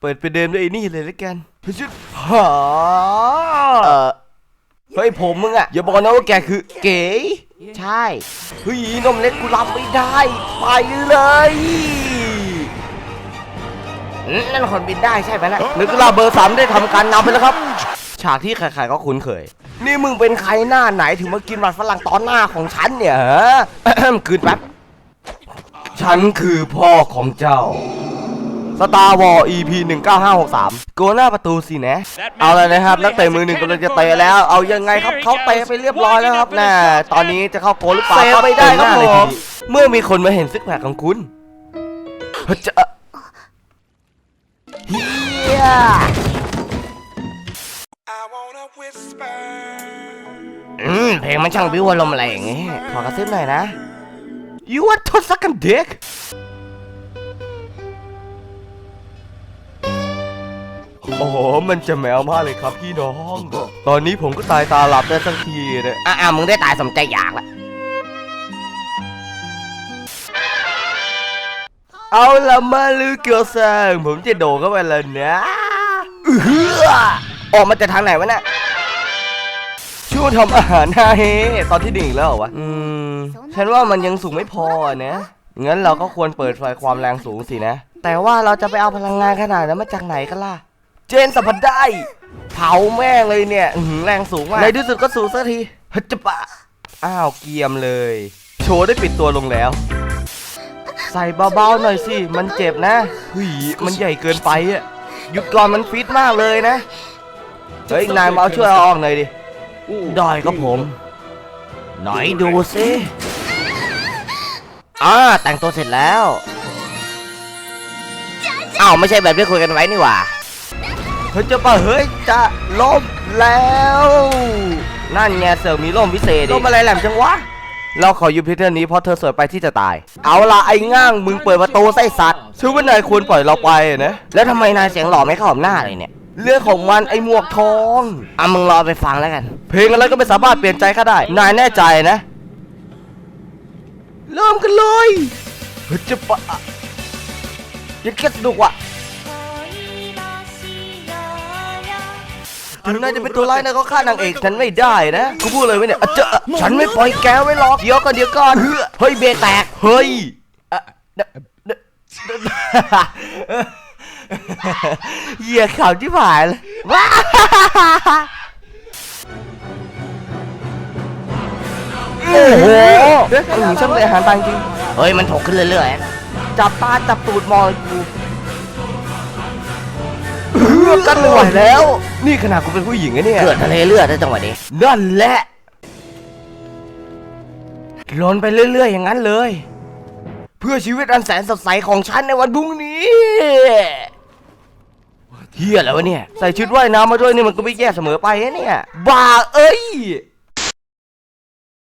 เปิดไปเดิมด้วยไอ้นี่เลยแล้วกันเฮ้ยชุดหาเออเฮ้ยผมมึงอะอย่าบอกนะว่าแกคือเก๋ใช่เฮ้ยนมเล็กกูรับไม่ได้ ไปเลยอืมนั่นคนบินได้ใช่ไหมนะนึกลาเบอร์สามได้ทำการนำไปแล้วครับ ฉากที่ใครๆก็คุ้นเคย นี่มึงเป็นใครหน้าไหนถึงมากินหมัดฝรั่งตอนหน้าของฉันเนี่ยฮะคืนแป๊บฉันคือพ่อของเจ้า สตาร์วอล EP 19563โกหน้าประตูสินะ เอาเลยนะครับ นักเตะมือหนึ่งกำลังจะเตะแล้ว เอายังไงครับเขาเตะไปเรียบร้อยแล้วครับน่ะตอนนี้จะเข้าโกลหรือเปล่าเซฟไม่ได้ครับเต็หน้าเลยผมทีนี้เมื่อมีคนมาเห็นซิกแพคของคุณเฮ้ยจะเฮีย I wanna whisper. อืมเพลงมันช่างบิ้วอารมณ์อะไรอย่างงี้ ขอกระซิบหน่อยนะ You are t o sucking dick โอ้โห มันจะแมวมากเลยครับพี่น้อง ตอนนี้ผมก็ตายตาหลับได้สักทีเลยอะอะมึงได้ตายสมใจอยากละ เอาละมาลือเกียวซังผมจะโดดเข้าไปแล้วนะอื้อหือออกมาจากทางไหนวะน่ะช่วงทำอาหารฮาเฮตอนที่หนึ่งอีกแล้วเหรอวะ อืม ฉันว่ามันยังสูงไม่พอนะ งั้นเราก็ควรเปิดไฟความแรงสูงสินะ แต่ว่าเราจะไปเอาพลังงานขนาดนั้นมาจากไหนกันล่ะ เจนสัมผัสได้ เผาแม่งเลยเนี่ยอื้อหือแรงสูงมากในที่สุดก็สูงสักทีฮัจจะปะ อ้าวเกรียมเลย โชว์ได้ปิดตัวลงแล้ว ใส่เบาๆหน่อยสิ มันเจ็บนะหุยมันใหญ่เกินไปอะหยุดก่อนมันฟิตมากเลยนะ เฮ้ย นายมาเอาช่วยเอาออกหน่อยดิ ได้ครับผม ไหนดูสิอ่าแต่งตัวเสร็จแล้ว อ้าว ไม่ใช่แบบที่คุยกันไว้นี่หว่า เฮ้ยจะปะเฮ้ยจะล่มแล้ว นั่นไงเสือกมีล่มพิเศษล่มอะไรแหลมจังวะ เราขอยืมพิเทอร์นี้เพราะเธอสวยไปที่จะตาย เอาละไอ้ง่างมึงเปิดประตูไส้สัตว์ชื่อว่านายควรปล่อยเราไปอะนะ แล้วทำไมนายเสียงหล่อไม่เข้ากับหน้าเลยเนี่ยเรื่องของมันไอ้หมวกทองอะมึงรอไปฟังแล้วกัน เพลงอะไรก็ไม่สามารถเปลี่ยนใจข้าได้ นายแน่ใจนะ เริ่มกันเลยเฮ้ยจะปะยังแค่สนุกว่ะ ถึงนายจะเป็นตัวร้ายนะก็ฆ่านางเอกฉันไม่ได้นะกูพูดเลยไหมเนี่ยอะเจาฉันไม่ปล่อยแกไว้หรอกเดี๋ยวก่อนเดี๋ยวก่อนเฮ้ยเบรกแตกเฮ้ยอะเดเดเดเหี้ยข่าวที่ผ่านเลยว้าโอ้โหเดี๋ยวอืมช่างเลยอาหารตายจริงเฮ้ยมันถกขึ้นเรื่อยๆนะจับตาจับตูดมองกูือกกันไม่ไหวแล้ว นี่ขนาดกูเป็นผู้หญิงนะเนี่ยเกิดทะเลเลือดนจังหวะนี้ นั่นแหละลนไปเรื่อยๆอย่างนั้นเลย เพื่อชีวิตอันแสนสดใสของฉันในวันพรุ่งนี้เฮียอะไรวะเนี่ย ใส่ชุดว่ายน้ำมาด้วยนี่มันก็ไม่แย่เสมอไปนะเนี่ยบ้าเอ้ย